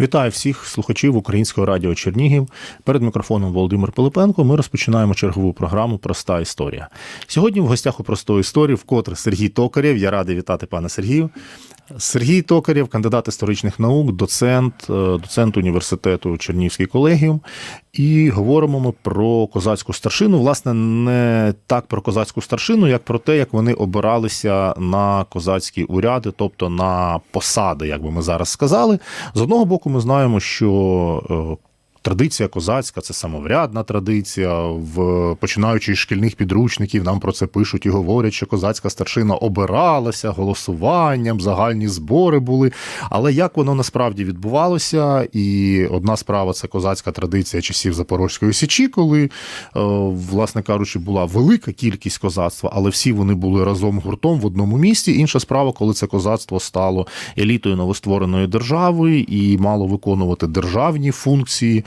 Вітаю всіх слухачів Українського радіо Чернігів. Перед мікрофоном Володимир Пилипенко. Ми розпочинаємо чергову програму Проста історія. Сьогодні в гостях у простої історії вкотре Сергій Токарєв. Я радий вітати пана Сергію. Сергій Токарєв, кандидат історичних наук, доцент, е, доцент університету Чернівський колегіум. І говоримо ми про козацьку старшину. Власне, не так про козацьку старшину, як про те, як вони обиралися на козацькі уряди, тобто на посади, як би ми зараз сказали. З одного боку, ми знаємо, що е, Традиція козацька це самоврядна традиція. В починаючи з шкільних підручників, нам про це пишуть і говорять, що козацька старшина обиралася голосуванням, загальні збори були. Але як воно насправді відбувалося? І одна справа це козацька традиція часів Запорозької січі, коли, е, власне кажучи, була велика кількість козацтва, але всі вони були разом гуртом в одному місті. Інша справа, коли це козацтво стало елітою новоствореної держави і мало виконувати державні функції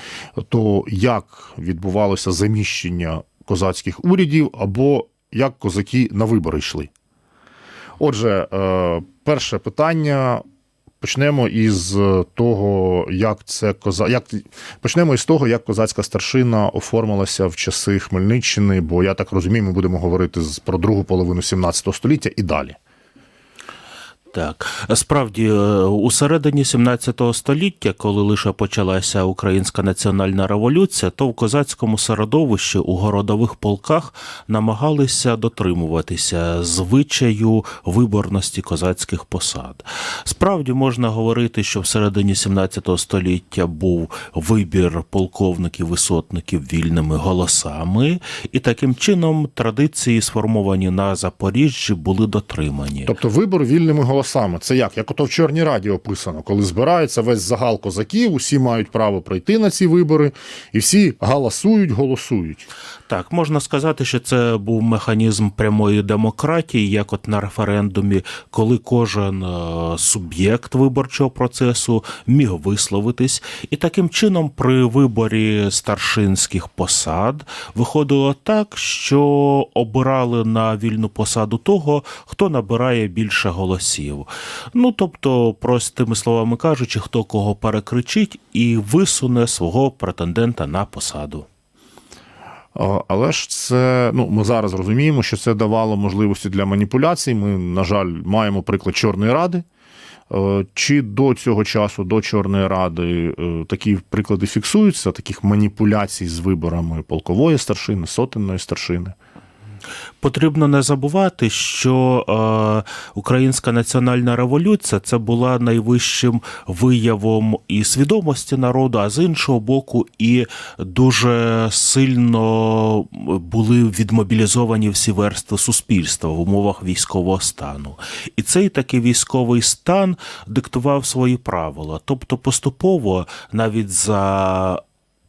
то як відбувалося заміщення козацьких урядів, або як козаки на вибори йшли? Отже, е, перше питання. Почнемо із того, як це коза... як... почнемо із того, як козацька старшина оформилася в часи Хмельниччини, бо я так розумію, ми будемо говорити про другу половину 17 століття і далі. Так, справді, е, у середині 17 століття, коли лише почалася українська національна революція, то в козацькому середовищі у городових полках намагалися дотримуватися звичаю виборності козацьких посад. Справді можна говорити, що в середині 17 століття був вибір полковників і сотників вільними голосами, і таким чином традиції, сформовані на Запоріжжі, були дотримані. Тобто вибор вільними голосами. Це як? Як ото в Чорній раді описано, коли збирається весь загал козаків, усі мають право прийти на ці вибори, і всі галасують, голосують. Так, можна сказати, що це був механізм прямої демократії, як от на референдумі, коли кожен е, суб'єкт виборчого процесу міг висловитись, і таким чином при виборі старшинських посад виходило так, що обирали на вільну посаду того, хто набирає більше голосів. Ну тобто, простими словами кажучи, хто кого перекричить і висуне свого претендента на посаду. Але ж це, ну ми зараз розуміємо, що це давало можливості для маніпуляцій. Ми, на жаль, маємо приклад Чорної ради. Е, Чи до цього часу, до Чорної ради, е, такі приклади фіксуються, таких маніпуляцій з виборами полкової старшини, сотенної старшини? Потрібно не забувати, що е, Українська національна революція це була найвищим виявом і свідомості народу, а з іншого боку, і дуже сильно були відмобілізовані всі верстви суспільства в умовах військового стану. І цей такий військовий стан диктував свої правила. Тобто, поступово навіть за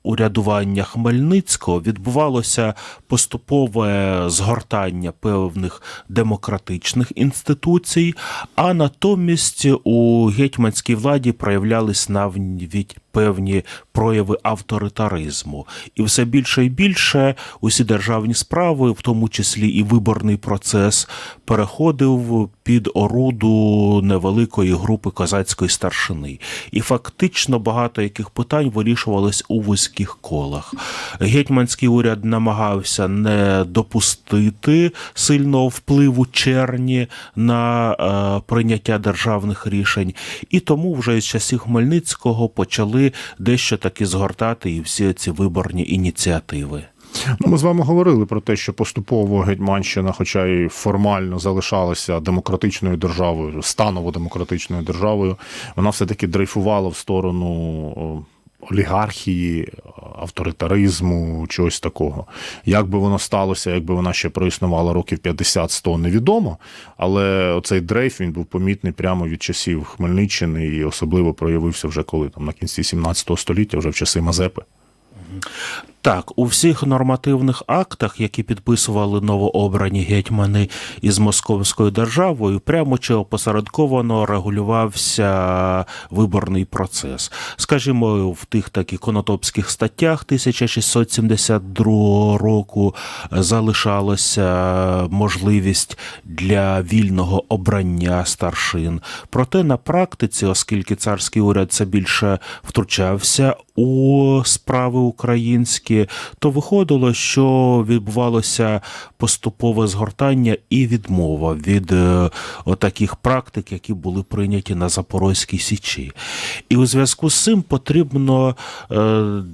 урядування Хмельницького відбувалося поступове згортання певних демократичних інституцій, а натомість у гетьманській владі проявлялись навіть певні прояви авторитаризму. І все більше і більше усі державні справи, в тому числі і виборний процес, переходив під оруду невеликої групи козацької старшини. І фактично багато яких питань вирішувались у вузьких колах. Гетьманський уряд намагався не допустити сильного впливу черні на е, прийняття державних рішень, і тому вже з часів Хмельницького почали дещо таки згортати і всі ці виборні ініціативи. Ну, ми з вами говорили про те, що поступово Гетьманщина, хоча й формально залишалася демократичною державою, станово демократичною державою, вона все-таки дрейфувала в сторону олігархії, авторитаризму, чогось такого. Як би воно сталося, якби вона ще проіснувала років 50-100, невідомо. Але оцей дрейф він був помітний прямо від часів Хмельниччини і особливо проявився вже коли там на кінці 17 століття, вже в часи Мазепи. Так, у всіх нормативних актах, які підписували новообрані гетьмани із Московською державою, прямо чи опосередковано регулювався виборний процес. Скажімо, в тих таких конотопських статтях 1672 року залишалася можливість для вільного обрання старшин. Проте на практиці, оскільки царський уряд це більше втручався у справи українські, то виходило, що відбувалося поступове згортання і відмова від е, отаких практик, які були прийняті на Запорозькій Січі. І у зв'язку з цим потрібно е,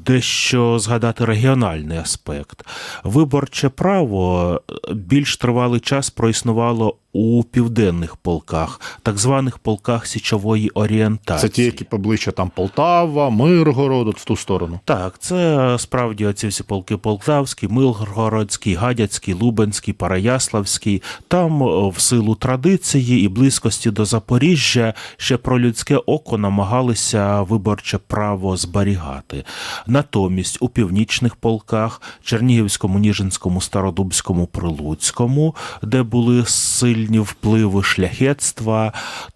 дещо згадати регіональний аспект. Виборче право е, більш тривалий час проіснувало у південних полках, так званих полках січової орієнтації. Це ті, які поближче там Полтава, Миргород, от в ту сторону. Так, це справді оці всі полки Полтавський, Милгородський, Гадяцький, Лубенський, Параяславський. Там е, в силу традиції і близькості до Запоріжжя ще про людське око намагалися виборче право зберігати. Натомість у північних полках Чернігівському, Ніжинському, Стародубському, Прилуцькому, де були сильні впливи шляхетства,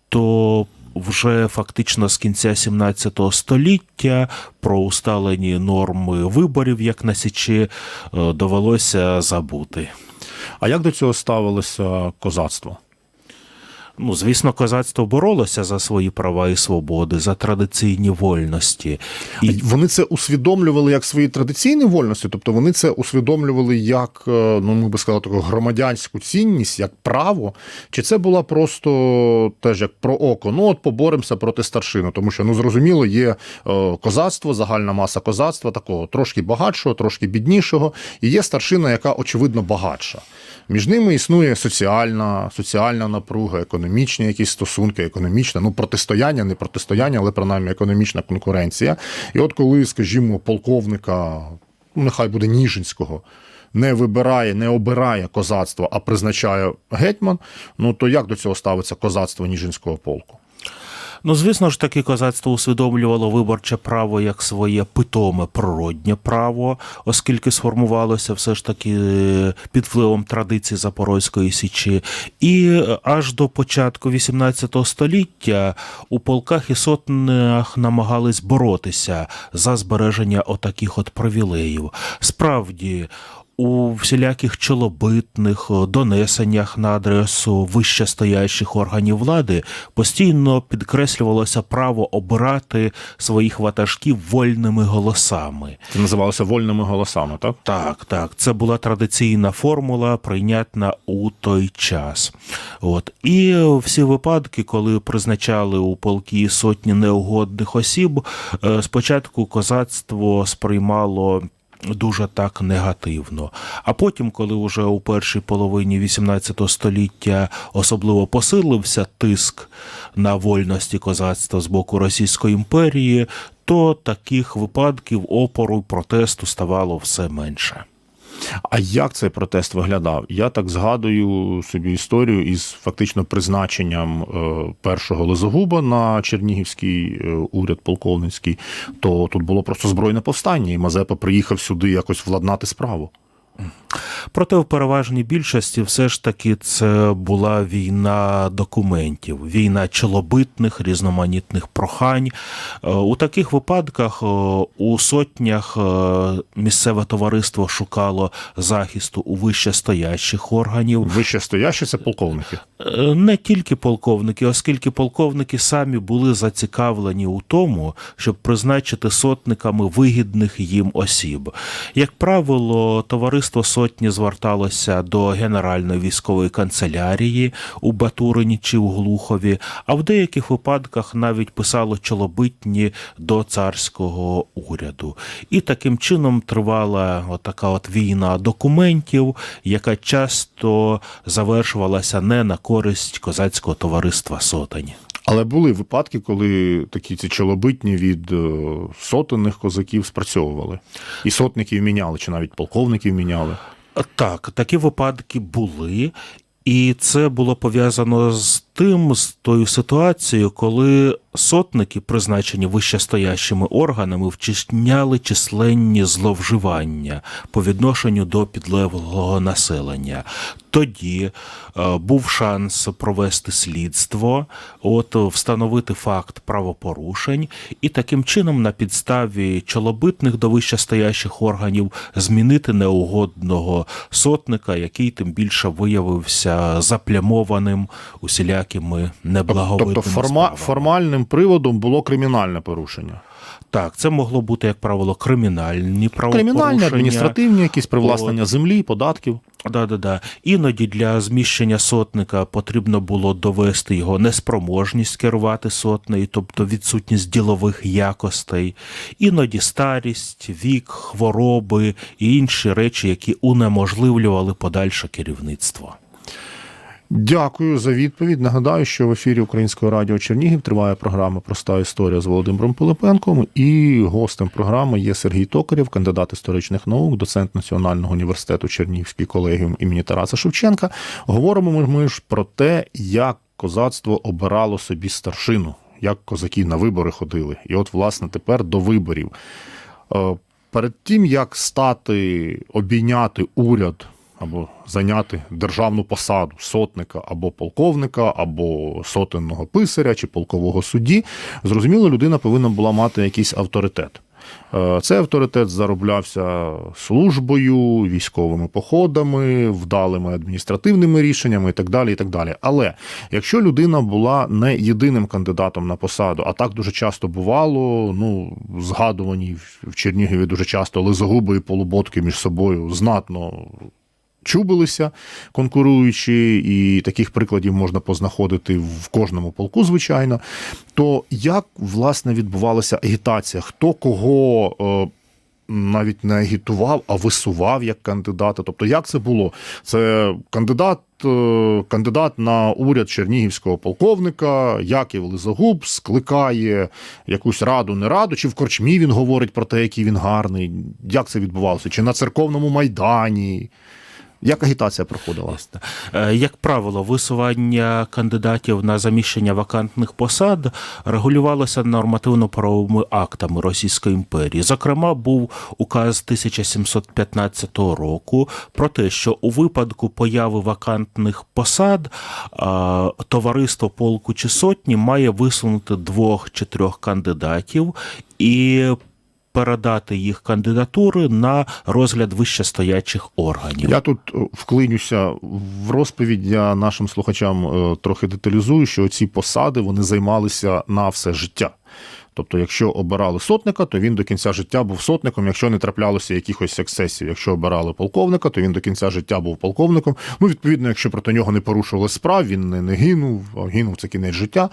то вже фактично з кінця 17 століття про усталені норми виборів, як на Січі, е, довелося забути. А як до цього ставилося козацтво? Ну, звісно, козацтво боролося за свої права і свободи, за традиційні вольності. І вони це усвідомлювали як свої традиційні вольності, тобто вони це усвідомлювали як, е, ну ми би сказали, таку громадянську цінність, як право, чи це була просто теж як про око? Ну от поборемося проти старшини, тому що ну зрозуміло, є е, козацтво, загальна маса козацтва, такого трошки багатшого, трошки біднішого, і є старшина, яка очевидно багатша. Між ними існує соціальна, соціальна напруга, економічні якісь стосунки, економічне, ну протистояння, не протистояння, але принаймні економічна конкуренція. І от коли, скажімо, полковника, ну нехай буде Ніжинського. Не вибирає, не обирає козацтво, а призначає гетьман. Ну то як до цього ставиться козацтво Ніжинського полку? Ну, звісно ж, таки козацтво усвідомлювало виборче право як своє питоме природнє право, оскільки сформувалося все ж таки е, під впливом традицій Запорозької січі. І е, аж до початку XVIII століття у полках і сотнях намагались боротися за збереження отаких от привілеїв. Справді. У всіляких чолобитних е, донесеннях на адресу вищестоящих органів влади постійно підкреслювалося право обирати своїх ватажків вольними голосами. Це називалося вольними голосами, так? Так, так, це була традиційна формула, прийнятна у той час. От і всі випадки, коли призначали у полки сотні неугодних осіб, е, спочатку козацтво сприймало. Дуже так негативно. А потім, коли вже у першій половині XVIII століття особливо посилився тиск на вольності козацтва з боку Російської імперії, то таких випадків опору протесту ставало все менше. А як цей протест виглядав? Я так згадую собі історію із фактично призначенням е, першого Лизогуба на Чернігівський е, уряд полковницький. То тут було просто збройне повстання, і Мазепа приїхав сюди якось владнати справу. Проте в переважній більшості все ж таки це була війна документів, війна чолобитних, різноманітних прохань. Е, У таких випадках е, у сотнях е, місцеве товариство шукало захисту у вищестоящих органів. Вище стоящі це полковники. Не тільки полковники, оскільки полковники самі були зацікавлені у тому, щоб призначити сотниками вигідних їм осіб. Як правило, товариство сотні зверталося до Генеральної військової канцелярії у Батурині чи у Глухові, а в деяких випадках навіть писало чолобитні до царського уряду. І таким чином тривала отака от війна документів, яка часто завершувалася не на користь козацького товариства сотень. Але були випадки, коли такі ці чолобитні від е, сотенних козаків спрацьовували. І сотників міняли, чи навіть полковників міняли. Так, такі випадки були, і це було пов'язано з тим, з тою ситуацією, коли сотники, призначені вищестоящими органами, вчиняли численні зловживання по відношенню до підлеглого населення. Тоді е, був шанс провести слідство, от встановити факт правопорушень, і таким чином на підставі чолобитних до вищестоящих органів змінити неугодного сотника, який тим більше виявився заплямованим усілякими неблаговидними Тобто форма, справами. формальним приводом було кримінальне порушення. Так, це могло бути, як правило, кримінальні правопорушення. Кримінальні, адміністративні, якісь привласнення землі, податків. Да, да, да. Іноді для зміщення сотника потрібно було довести його неспроможність керувати сотнею, тобто відсутність ділових якостей, іноді старість, вік, хвороби і інші речі, які унеможливлювали подальше керівництво. Дякую за відповідь. Нагадаю, що в ефірі Українського радіо Чернігів триває програма Проста історія з Володимиром Пилипенком. І гостем програми є Сергій Токарєв, кандидат історичних наук, доцент Національного університету Чернігівський колегіум імені Тараса Шевченка. Говоримо ми- ж про те, як козацтво обирало собі старшину, як козаки на вибори ходили. І от, власне, тепер до виборів. Е, Перед тим, як стати, обійняти уряд або зайняти державну посаду сотника або полковника, або сотенного писаря чи полкового судді, зрозуміло, людина повинна була мати якийсь авторитет. Е, Цей авторитет зароблявся службою, військовими походами, вдалими адміністративними рішеннями і так далі. і так далі. Але якщо людина була не єдиним кандидатом на посаду, а так дуже часто бувало, ну згадувані в Чернігові дуже часто лизогуби і полуботки між собою знатно чубилися, конкуруючи, і таких прикладів можна познаходити в кожному полку, звичайно. То як власне відбувалася агітація? Хто кого е, навіть не агітував, а висував як кандидата? Тобто, як це було? Це кандидат. е, Кандидат на уряд чернігівського полковника Яків Лизогуб скликає якусь раду, не раду, чи в корчмі він говорить про те, який він гарний. Як це відбувалося? Чи на церковному майдані? Як агітація проходила? Е, Як правило, висування кандидатів на заміщення вакантних посад регулювалося нормативно-правовими актами Російської імперії. Зокрема, був указ 1715 року про те, що у випадку появи вакантних посад товариство полку чи сотні має висунути двох чи трьох кандидатів і передати їх кандидатури на розгляд вищестоячих органів. Я тут е, вклинюся в розповідь. Я нашим слухачам е, трохи деталізую, що ці посади вони займалися на все життя. Тобто, якщо обирали сотника, то він до кінця життя був сотником, якщо не траплялося якихось ексцесів. Якщо обирали полковника, то він до кінця життя був полковником. Ну, відповідно, якщо проти нього не порушували справ, він не, не гинув, а гинув це кінець життя,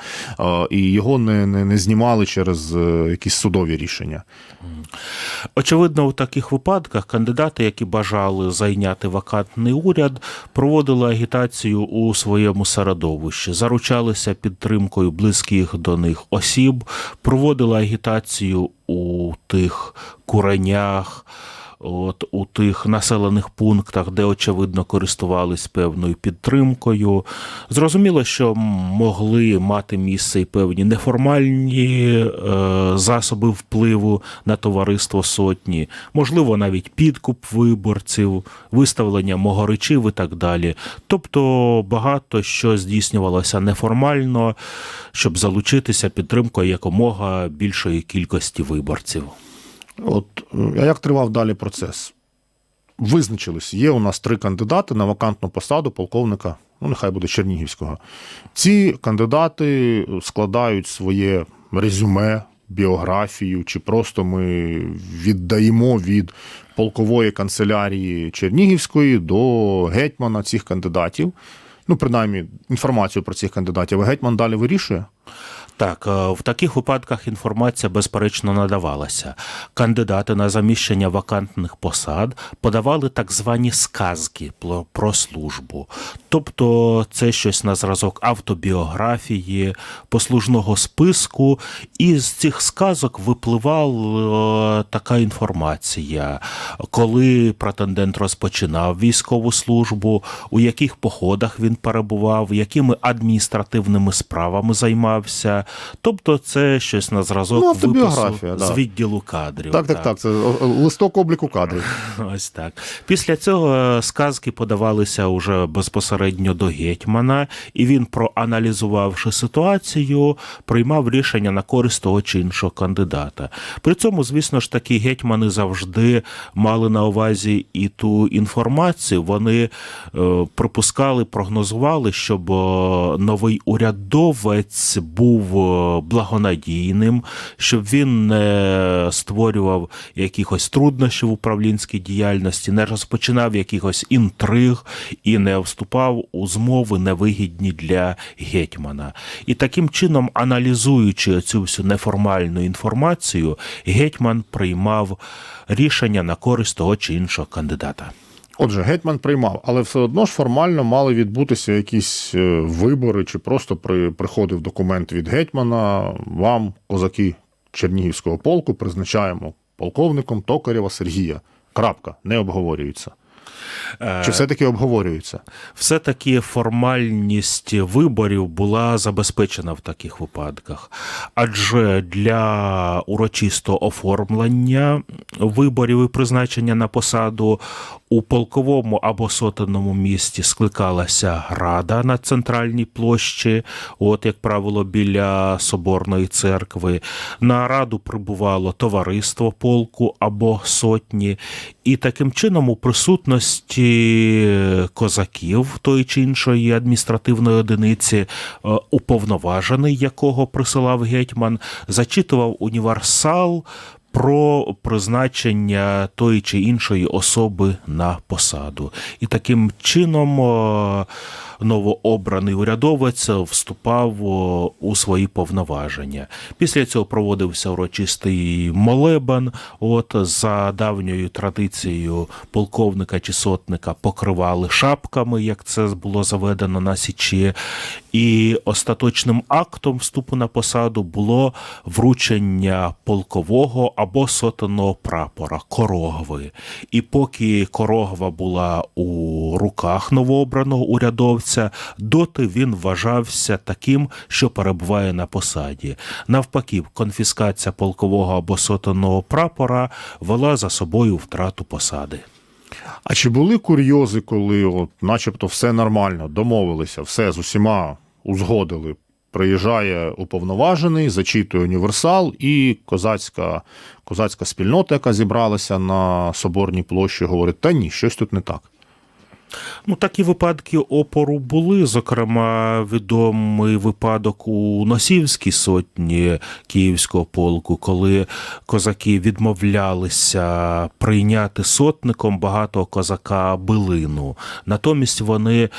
і його не, не, не знімали через е, якісь судові рішення. Очевидно, у таких випадках кандидати, які бажали зайняти вакантний уряд, проводили агітацію у своєму середовищі, заручалися підтримкою близьких до них осіб, проводили агітацію у тих куренях. От у тих населених пунктах, де очевидно користувались певною підтримкою, зрозуміло, що могли мати місце і певні неформальні е, засоби впливу на товариство сотні, можливо, навіть підкуп виборців, виставлення могоричів і так далі. Тобто багато що здійснювалося неформально, щоб залучитися підтримкою якомога більшої кількості виборців. От е, а як тривав далі процес? Визначились, є у нас три кандидати на вакантну посаду полковника, ну нехай буде Чернігівського. Ці кандидати складають своє резюме, біографію, чи просто ми віддаємо від полкової канцелярії Чернігівської до гетьмана цих кандидатів. Ну, принаймні, інформацію про цих кандидатів. А гетьман далі вирішує. Так, е, в таких випадках інформація безперечно надавалася. Кандидати на заміщення вакантних посад подавали так звані сказки про- службу. Тобто це щось на зразок автобіографії, послужного списку, і з цих сказок випливала е, така інформація, коли претендент розпочинав військову службу, у яких походах він перебував, якими адміністративними справами займався. Тобто, це щось на зразок Ну, випису да. з відділу кадрів. Так, так, так. Це о- о, листок обліку кадрів. Ось так. Після цього е, сказки подавалися уже безпосередньо до гетьмана, і він, проаналізувавши ситуацію, приймав рішення на користь того чи іншого кандидата. При цьому, звісно ж, такі гетьмани завжди мали на увазі і ту інформацію. Вони е, припускали, прогнозували, щоб е, новий урядовець був благонадійним, щоб він не створював якихось труднощів управлінській діяльності, не розпочинав якихось інтриг і не вступав у змови невигідні для гетьмана. І таким чином, аналізуючи цю всю неформальну інформацію, гетьман приймав рішення на користь того чи іншого кандидата. Отже, гетьман приймав, але все одно ж формально мали відбутися якісь е, вибори, чи просто при, приходив документ від гетьмана. Вам, козаки Чернігівського полку, призначаємо полковником Токарєва Сергія. Крапка, не обговорюється. Чи все-таки обговорюється? все-таки формальність виборів була забезпечена в таких випадках. Адже для урочистого оформлення виборів і призначення на посаду у полковому або сотенному місті скликалася рада на центральній площі, от як правило, біля соборної церкви. На раду прибувало товариство полку або сотні, і таким чином у присутності козаків тої чи іншої адміністративної одиниці, е, уповноважений, якого присилав гетьман, зачитував універсал. Про призначення тої чи іншої особи на посаду, і таким чином е, новообраний урядовець вступав у свої повноваження. Після цього проводився урочистий молебен. От за давньою традицією полковника чи сотника покривали шапками, як це було заведено на січі. І остаточним актом вступу на посаду було вручення полкового або сотенного прапора корогви. І поки корогва була у руках новообраного урядовця, доти він вважався таким, що перебуває на посаді. Навпаки, конфіскація полкового або сотенного прапора вела за собою втрату посади. А чи були курйози, коли, от, начебто, все нормально, домовилися, все з усіма узгодили? Приїжджає уповноважений, зачитує універсал, і козацька, козацька спільнота, яка зібралася на соборній площі, говорить: та ні, щось тут не так. Ну, такі випадки опору були. Зокрема, відомий випадок у Носівській сотні Київського полку, коли козаки відмовлялися прийняти сотником багатого козака билину. Натомість вони е,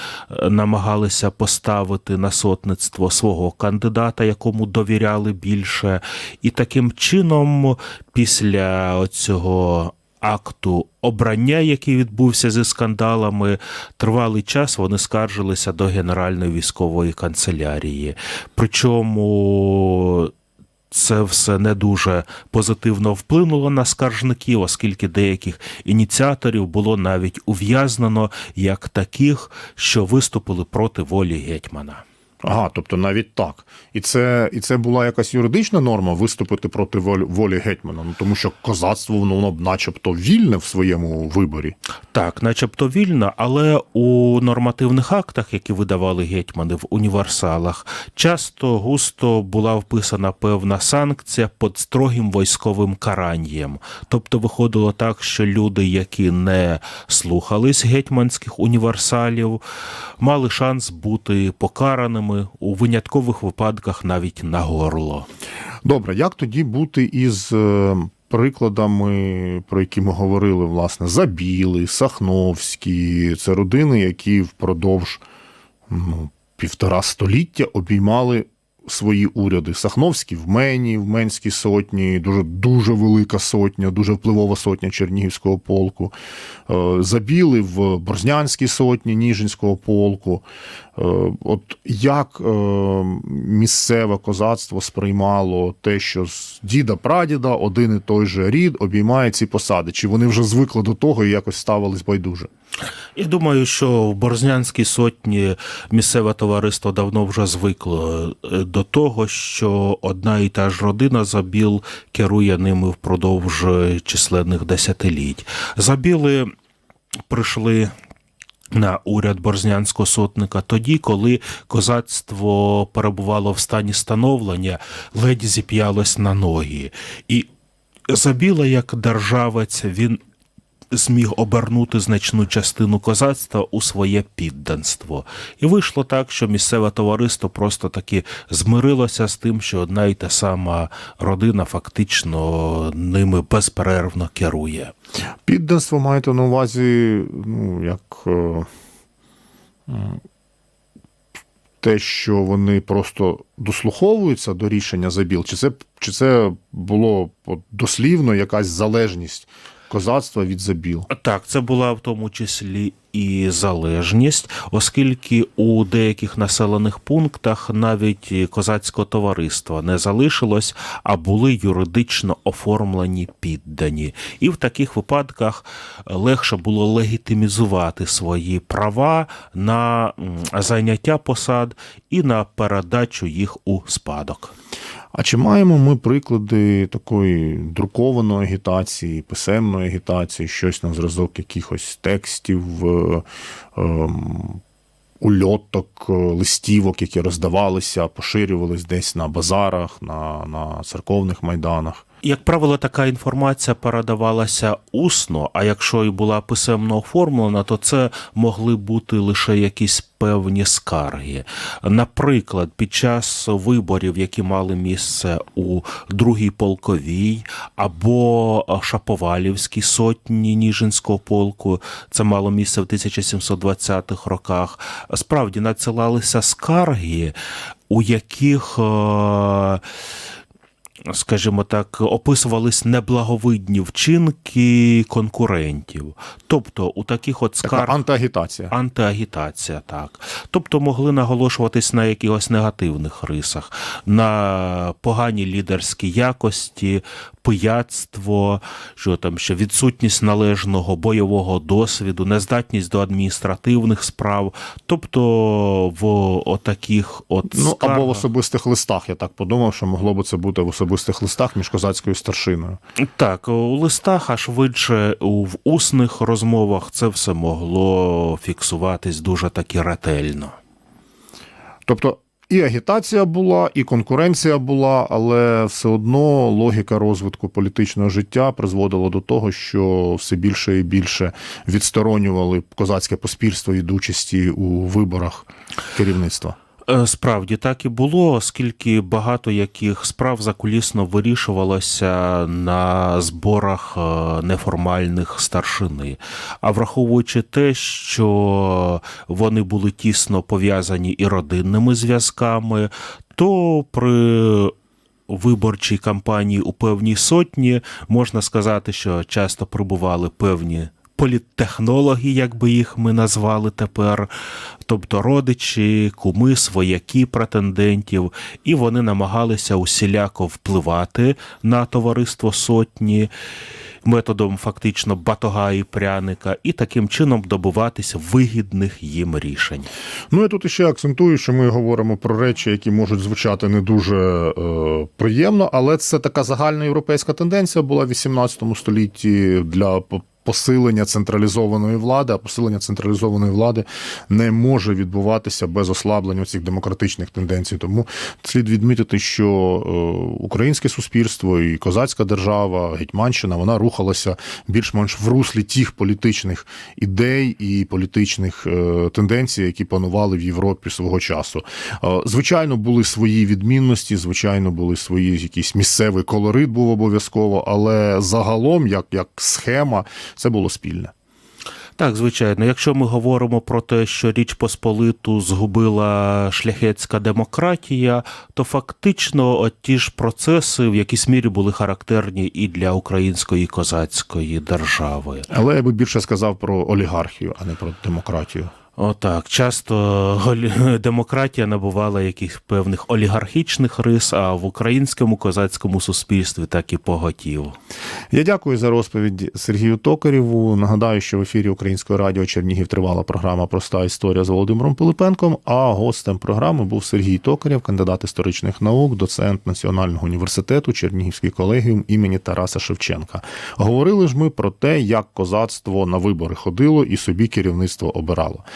намагалися поставити на сотництво свого кандидата, якому довіряли більше. І таким чином, після цього акту обрання, який відбувся зі скандалами, тривалий час вони скаржилися до Генеральної військової канцелярії. Причому. Це все не дуже позитивно вплинуло на скаржників, оскільки деяких ініціаторів було навіть ув'язнено як таких, що виступили проти волі гетьмана. Ага, тобто навіть так. І це, і це була якась юридична норма виступити проти волі, гетьмана, ну тому що козацтво воно, воно начебто вільне в своєму виборі. Так, начебто вільно, але у нормативних актах, які видавали гетьмани в універсалах, часто густо була вписана певна санкція під строгим військовим каранням. Тобто виходило так, що люди, які не слухались гетьманських універсалів, мали шанс бути покараними у виняткових випадках навіть на горло. Добре, як тоді бути із е, прикладами, про які ми говорили, власне, Забіли, Сахновські, це родини, які впродовж ну, півтора століття обіймали свої уряди. Сахновський в Мені, в Менській сотні, дуже дуже велика сотня, дуже впливова сотня Чернігівського полку. Е, Забіли в Борзнянській сотні Ніжинського полку. Е, От як е, місцеве козацтво сприймало те, що з діда прадіда один і той же рід обіймає ці посади? Чи вони вже звикли до того і якось ставились байдуже? Я думаю, що в Борзнянській сотні місцеве товариство давно вже звикло е, до того, що одна і та ж родина Забіл керує ними впродовж численних десятиліть. Забіли прийшли. На уряд борзнянського сотника тоді, коли козацтво перебувало в стані становлення, ледь зіп'ялось на ноги. І Забіла як державець він зміг обернути значну частину козацтва у своє підданство. І вийшло так, що місцеве товариство просто таки змирилося з тим, що одна і та сама родина фактично ними безперервно керує. Підданство маєте на увазі, ну, як е, те, що вони просто дослуховуються до рішення забіл, чи це, чи це було дослівно якась залежність козацтва від забіл? Так, це була в тому числі і залежність, оскільки у деяких населених пунктах навіть козацького товариства не залишилось, а були юридично оформлені піддані. І в таких випадках легше було легітимізувати свої права на зайняття посад і на передачу їх у спадок. А чи маємо ми приклади такої друкованої агітації, писемної агітації, щось на зразок якихось текстів, е, ем, ульоток, е, листівок, які роздавалися, поширювались десь на базарах, на, на церковних майданах? Як правило, така інформація передавалася усно, а якщо і була писемно оформлена, то це могли бути лише якісь певні скарги. Наприклад, під час виборів, які мали місце у другій полковій або Шаповалівській сотні Ніжинського полку, це мало місце в 1720-х роках, справді надсилалися скарги, у яких. Скажімо так, описувались неблаговидні вчинки конкурентів. Тобто у таких от Така антиагітація. антиагітація, так. Тобто могли наголошуватись на якихось негативних рисах, на погані лідерські якості, пияцтво, що там ще відсутність належного бойового досвіду, нездатність до адміністративних справ. Тобто в отаких от Ну, або в особистих листах, я так подумав, що могло би це бути в особистих листах між козацькою старшиною. Так, у листах, а швидше в усних розмовах це все могло фіксуватись дуже таки ретельно. Тобто і агітація була, і конкуренція була, але все одно логіка розвитку політичного життя призводила до того, що все більше і більше відсторонювали козацьке поспільство від участі у виборах керівництва. Е, Справді так і було, оскільки багато яких справ закулісно вирішувалося на зборах е, неформальних старшини. А враховуючи те, що вони були тісно пов'язані і родинними зв'язками, то при виборчій кампанії у певній сотні можна сказати, що часто прибували певні. Політтехнологи, як би їх ми назвали тепер, тобто родичі, куми, свояки претендентів, і вони намагалися усіляко впливати на товариство сотні методом фактично батога і пряника, і таким чином добиватися вигідних їм рішень. Ну я тут ще акцентую, що ми говоримо про речі, які можуть звучати не дуже е, приємно, але це така загальна європейська тенденція була в 18 столітті для посилення централізованої влади, а посилення централізованої влади не може відбуватися без ослаблення цих демократичних тенденцій. Тому слід відмітити, що е, українське суспільство і козацька держава, Гетьманщина, вона рухалася більш-менш в руслі тих політичних ідей і політичних е, тенденцій, які панували в Європі свого часу. Е, Звичайно, були свої відмінності, звичайно, були свої якийсь місцевий колорит був обов'язково, але загалом, як, як схема, це було спільне. Так, звичайно, якщо ми говоримо про те, що Річ Посполиту згубила шляхетська демократія, то фактично от ті ж процеси в якійсь мірі були характерні і для української козацької держави. Але я би більше сказав про олігархію, а не про демократію. Отак, часто демократія набувала якихось певних олігархічних рис, а в українському козацькому суспільстві так і поготів. Я дякую за розповідь Сергію Токарєву. Нагадаю, що в ефірі Українського радіо Чернігів тривала програма Проста історія з Володимиром Пилипенком. А гостем програми був Сергій Токарєв, кандидат історичних наук, доцент Національного університету Чернігівський колегіум імені Тараса Шевченка. Говорили ж ми про те, як козацтво на вибори ходило і собі керівництво обирало.